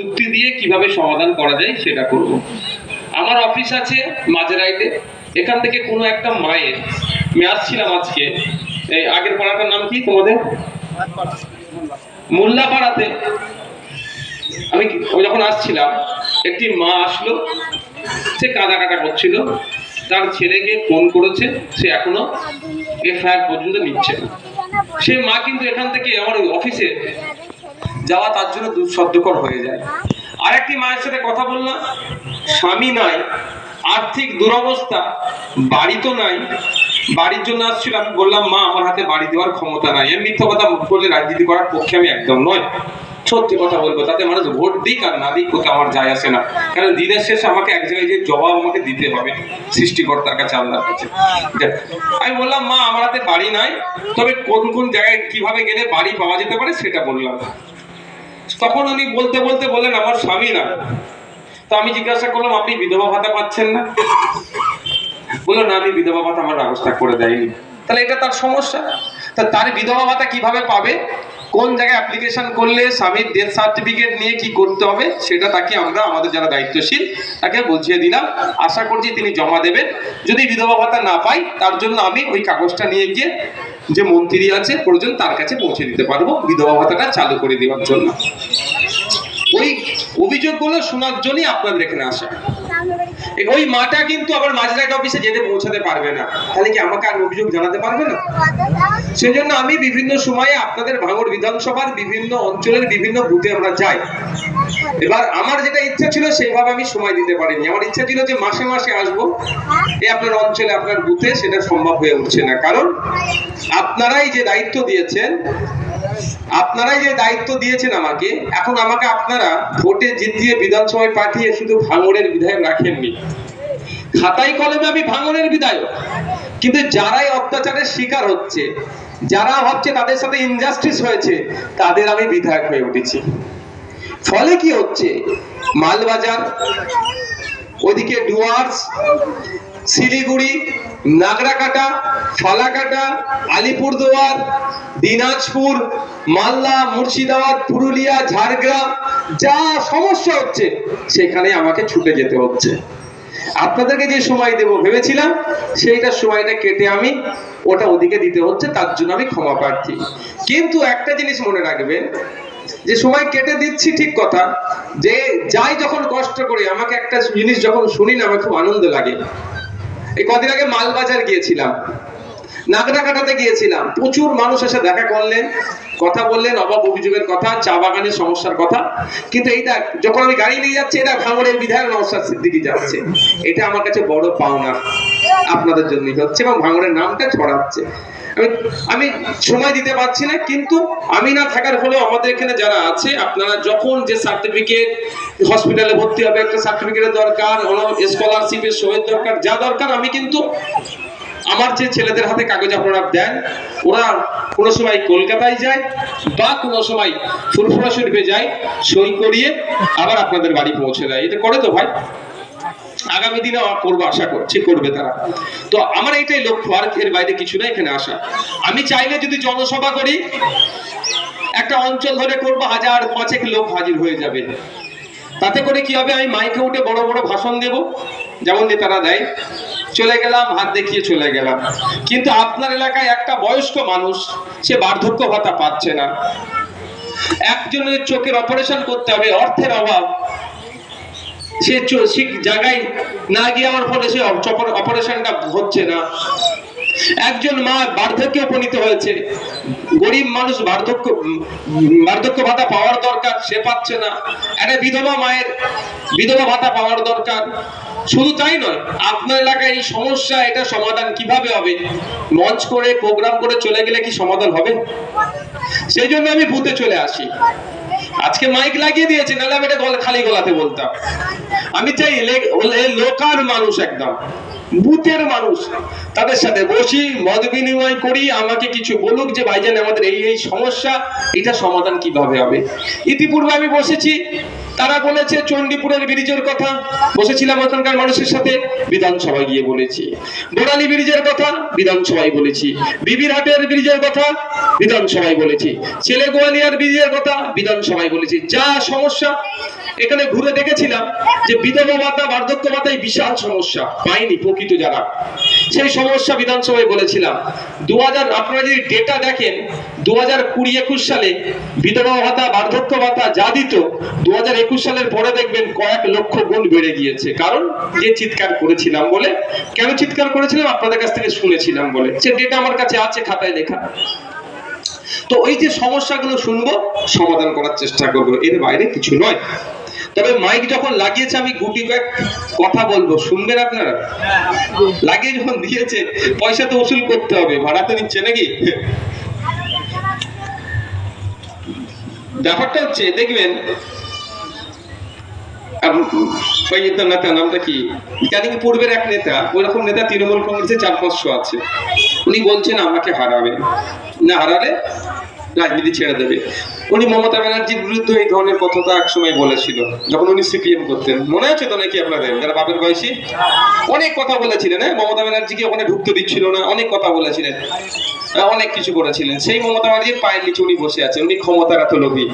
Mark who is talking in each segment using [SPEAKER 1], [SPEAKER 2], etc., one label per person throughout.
[SPEAKER 1] যুক্তি দিয়ে কীভাবে সমাধান করা যায় সেটা করব। আমার অফিস আছে মাঝেরাইতে। এখান থেকে কোনো একটা মায়ের, আমি আসছিলাম আজকে। এই আগের পাড়াটার নাম কি তোমাদের? মোল্লাপাড়াতে। আমি আমি যখন আসছিলাম, একটি মা আসলো। সে কাদা কাটা করছিল। তার ছেলেকে ফোন করেছে। সে এখনও এফআইআর পর্যন্ত নিচ্ছে না। সে মা কিন্তু এখান থেকে আমার অফিসে যাওয়া তার জন্য দুঃসাধ্যকর হয়ে যায়। আর একটি মায়ের সাথে কথা বললাম। স্বামী নাই, আর্থিক দুরবস্থা, বাড়ি তো নাই। বাড়ির জন্য আসছিল, আমি বললাম, মা, আমার হাতে বাড়ি দেওয়ার ক্ষমতা নাই। আমি মিথ্যা কথা বলে রাজনীতি করার পক্ষে আমি একদম নয় সত্যি কথা বলব, তাতে মানুষ ভোট দিক আর না দিক কোথাও আমার যায় আসে না। কারণ দিনের শেষে আমাকে এক জায়গায় যে জবাব আমাকে দিতে হবে, সৃষ্টিকর্তার কাছে, আল্লাহর কাছে। আমি বললাম, মা, আমার হাতে বাড়ি নাই, তবে কোন কোন জায়গায় কীভাবে গেলে বাড়ি পাওয়া যেতে পারে সেটা বললাম। তখন উনি বলতে বলতে বললেন, আমার স্বামী না। তো আমি জিজ্ঞাসা করলাম, আপনি বিধবা ভাতা পাচ্ছেন না? বলল, না, আমি বিধবা ভাতা আমার ব্যবস্থা করে দেয়নি। তাহলে এটা তার সমস্যা। তা তার বিধবা ভাতা কীভাবে পাবে? কোন জায়গায় অ্যাপ্লিকেশন করলে স্বামীর ডেথ সার্টিফিকেট নিয়ে কি করতে হবে, সেটা তাকে আমরা, আমাদের যারা দায়িত্বশীল, তাকে বুঝিয়ে দিলাম। আশা করছি তিনি জমা দেবেন। যদি বিধবা ভাতা না পাই, তার জন্য আমি ওই কাগজটা নিয়ে গিয়ে যে মন্ত্রী আছে, প্রয়োজন তার কাছে পৌঁছে দিতে পারব, বিধবা ভাতাটা চালু করে দেওয়ার জন্য। ওই অভিযোগগুলো শোনার জন্যই আপনাদের এখানে আসা। ওই মাটা কিন্তু আবার মাঝরাট অফিসে যেতে পৌঁছাতে পারবে না। তাহলে কি আমাকে আর অভিযোগ জানাতে পারবে না? সেজন্য আমি বিভিন্ন সময়ে আপনাদের ভাঙর বিধানসভার বিভিন্ন অঞ্চলের বিভিন্ন বুথে আমরা যাই। এবার আমার যেটা ইচ্ছা ছিল সেইভাবে আমি সময় দিতে পারিনি। আমার ইচ্ছা ছিল যে মাসে মাসে আসব। এই আপনার অঞ্চলে, আপনার বুথে সেটা সম্ভব হয়ে উঠছে না। কারণ আপনারাই যে দায়িত্ব দিয়েছেন আপনারাই যে দায়িত্ব দিয়েছেন আমাকে, এখন আমাকে আপনারা ভোটে জিতিয়ে বিধানসভায় পাঠিয়ে শুধু ভাঙড়ের বিধায়ক রাখেননি। খাতাই কলমে আমি ভাঙনের বিধায়ক। কিন্তু যারাই অত্যাচারের শিকার হচ্ছে, যারা ভাবছে তাদের সাথে ইনজাস্টিস হয়েছে, তাদের আমি বিধায়ক হয়ে উঠেছি। ফলে কি হচ্ছে? মালবাজার ওইদিকে ডুয়ার্স শিলিগুড়ি, নাগরাকাটা, ফালাকাটা, আলিপুরদুয়ার, দিনাজপুর, মালদা, মুর্শিদাবাদ, পুরুলিয়া, ঝাড়গ্রাম, যা সমস্যা হচ্ছে, সেখানে আমাকে ছুটে যেতে হচ্ছে। আপনাদেরকে যে সময় দেব ভেবেছিলাম, সেইটা সময়টা কেটে আমি ওটা ওদিকে দিতে হচ্ছে, তার জন্য আমি ক্ষমা প্রার্থী। কিন্তু একটা জিনিস মনে রাখবেন, যে সময় কেটে দিচ্ছি ঠিক কথা, যে যাই যখন কষ্ট করে, আমাকে একটা জিনিস যখন শুনি না, আমার খুব আনন্দ লাগে। এই কদিন আগে মালবাজার গিয়েছিলাম। নাগরা কাটাতে গিয়েছিলাম। প্রচুর মানুষ এসে দেখা করলেন, কথা বললেন অভাব অভিযোগের কথা, চা বাগানের সমস্যার কথা। কিন্তু এইটা, যখন আমি গাড়ি নিয়ে যাচ্ছি, এটা ভাঙড়ের বিধায়ক নমস্কার সিদ্দিকি যাচ্ছে। এটা আমার কাছে বড় পাওনা। আপনাদের জন্যই হচ্ছে এবং ভাঙড়ের নামটা ছড়াচ্ছে। আমি সময় দিতে পারছি না, কিন্তু আমি না থাকার ফলেও আমাদের এখানে যারা আছে, আপনারা যখন যে সার্টিফিকেট হসপিটালে ভর্তি হবে, একটা সার্টিফিকেটের দরকার স্কলারশিপের সইয়ের দরকার, যা দরকার, আমি কিন্তু আমার যে ছেলেদের হাতে কাগজ আপনারা দেন, ওরা কোনো সময় কলকাতায় যায় বা কোনো সময় ফুরফুরা শরীফে যায়, সই করিয়ে আবার আপনাদের বাড়ি পৌঁছে দেয়। এটা করে তো ভাই। আগামী দিনে করব, আশা করছি করবে তারা। তো আমার এইটাই লক্ষ্য, আর এর বাইরে কিছু না এখানে আসা। আমি চাইলে যদি জনসভা করি, একটা অঞ্চল ধরে করব, হাজার পাঁচেক লোক হাজির হয়ে যাবে। তাতে করে কি হবে, আমি মাইকে উঠে বড় বড় ভাষণ দেব, যেমন নেতারা দেয়, চলে গেলাম, হাত দেখিয়ে চলে গেলাম। কিন্তু আপনার এলাকায় একটা বয়স্ক মানুষ, সে বার্ধক্য ভাতা পাচ্ছে না। একজনের চোখের অপারেশন করতে হবে, অর্থের অভাব। সে ঠিক জায়গায় না গিয়ে আমার ফলে সে অপারেশনটা হচ্ছে না। একজন মা বার্ধক্যে উপনীত হয়েছে। গরিব মানুষ বার্ধক্য বার্ধক্য ভাতা পাওয়ার দরকার, সে পাচ্ছে না। একটা বিধবা মায়ের বিধবা ভাতা পাওয়ার দরকার। শুধু তাই নয়, আপনার এলাকায় এই সমস্যা, এটা সমাধান কীভাবে হবে? মঞ্চ করে প্রোগ্রাম করে চলে গেলে কি সমাধান হবে? সেই জন্য আমি বুথে চলে আসি। আজকে মাইক লাগিয়ে দিয়েছে, নাহলে আমি এটা খালি গলাতে বলতাম। আমি চাই লোকাল মানুষ একদম। বুথের মানুষ। তাদের সাথে বসি মত বিনিময় করি, আমাকে কিছু বলুক যে, ভাইজান, আমাদের এই এই সমস্যা, এটা সমাধান কীভাবে হবে? ইতিপূর্বে আমি বসেছি, তারা বলেছে, চণ্ডীপুরের ব্রিজের কথা। বসেছিলাম ওখানকার মানুষের সাথে, বিধানসভায় গিয়ে বলেছি। বোরালি ব্রিজের কথা, বিধানসভায় বলেছি। বিবিরহাটের ব্রিজের কথা, বিধানসভায় বলেছি। ছেলে গোয়ালিয়ার ব্রিজের কথা, বিধানসভায় বলেছি। যা সমস্যা, এখানে ঘুরে দেখেছিলাম যে বিধবা ভাতা, বার্ধক্য ভাতায় বিশাল সমস্যা। পাইনি প্রকৃত যারা সেই সমস্যা বিধানসভায় বলেছিলাম। দু হাজার আপনারা যদি ডেটা দেখেন দু হাজার কুড়ি একুশ সালে বিধবা ভাতা, বার্ধক্য ভাতা যা দিত দু হাজার একুশ সালের পরে দেখবেন কয়েক লক্ষ গুণ বেড়ে গিয়েছে। কারণ যে চিৎকার করেছিলাম বলে, কেন চিৎকার করেছিলাম আপনাদের কাছ থেকে শুনেছিলাম বলে। সে ডেটা আমার কাছে আছে খাতায় লেখা। তো ওই যে সমস্যাগুলো শুনব, সমাধান করার চেষ্টা করব। এর বাইরে কিছু নয়। তবে মাইক যখন লাগিয়েছে, আমি গুটি কয়েক কথা বলব। শুনবেন আপনারা? লাগিয়ে যখন দিয়েছে, পয়সা তো উসুল করতে হবে। ভাড়া তো নিচ্ছে নাকি? ব্যাপারটা হচ্ছে, দেখবেন নেতা নামটা কি? এক নেতা নেতা তৃণমূল কংগ্রেসে চার পাঁচশো আছে। উনি বলছেন আমাকে হারাবে। না হারালে? রাজনীতি ছেড়ে দেবে। উনি মমতা ব্যানার্জির বিরুদ্ধে এই ধরনের কথাটা এক সময় বলেছিল, যখন উনি সিপিএম করতেন। মনে আছে তো নাকি আপনাদের, যারা বাপের বয়সী? অনেক কথা বলেছিলেন হ্যাঁ? মমতা ব্যানার্জিকে ওখানে ঢুকতে দিচ্ছিল না, অনেক কথা বলেছিলেন অনেক কিছু করেছিলেন। সেই মমতা ব্যানার্জির পায়ের নিচে উনি বসে আছেন, উনি ক্ষমতার এত লোভী।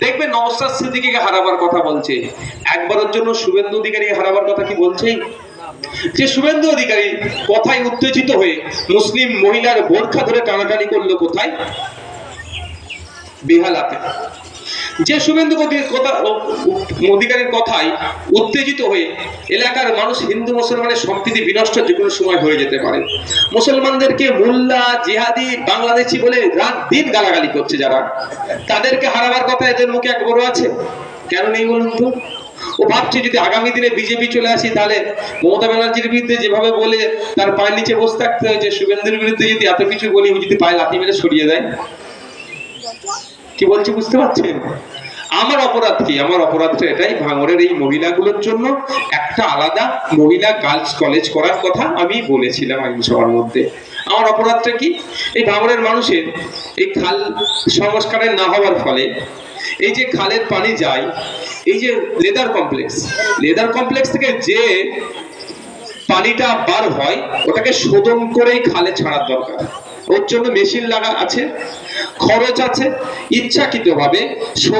[SPEAKER 1] দেখবেন নওসাদ সিদ্দিকীকে হারাবার কথা বলছে। একবারের জন্য শুভেন্দু অধিকারী হারাবার কথা কি বলছে যে শুভেন্দু অধিকারী কথায় উত্তেজিত হয়ে মুসলিম মহিলার বোরখা ধরে টানাটানি করল কোথায়? বেহালাতে। যে শুভেন্দু অধিকারীর কথায় উত্তেজিত হয়ে এলাকার মানুষ হিন্দু মুসলমানের সম্প্রীতি বিনষ্ট যে কোনো সময় হয়ে যেতে পারে। মুসলমানদেরকে মোল্লা, জিহাদি, বাংলাদেশি বলে রাত দিন গালাগালি করছে যারা। তাদেরকে হারাবার কথা এদের মুখে এক বড় আছে। কেন নেই বলুন তো? ও ভাবছে যদি আগামী দিনে বিজেপি চলে আসি, তাহলে মমতা ব্যানার্জির বিরুদ্ধে যেভাবে বলে তার পায়ের নিচে বসে থাকতে হয়, যে শুভেন্দুর বিরুদ্ধে যদি এত কিছু বলি যদি পায়ে লাথি মেরে সরিয়ে দেয়। কি বলছি বুঝতে পারছেন? আমার অপরাধ কি? আমার অপরাধটা এটাই, ভাঙরের এই মহিলাগুলোর জন্য একটা আলাদা মহিলা গার্লস কলেজ করার কথা আমি বলেছিলাম আইনসভার মধ্যে। আমার অপরাধটা কি? এই ভাঙরের মানুষের এই খাল সংস্কারের না হওয়ার ফলে এই যে খালের পানি যায়, এই যে লেদার কমপ্লেক্স লেদার কমপ্লেক্স থেকে যে পানিটা বার হয়, ওটাকে শোধন করেই খালে ছাড়ার দরকার। ওর জন্য মেশিন লাগা আছে খরচ আছে ইচ্ছাকৃতভাবে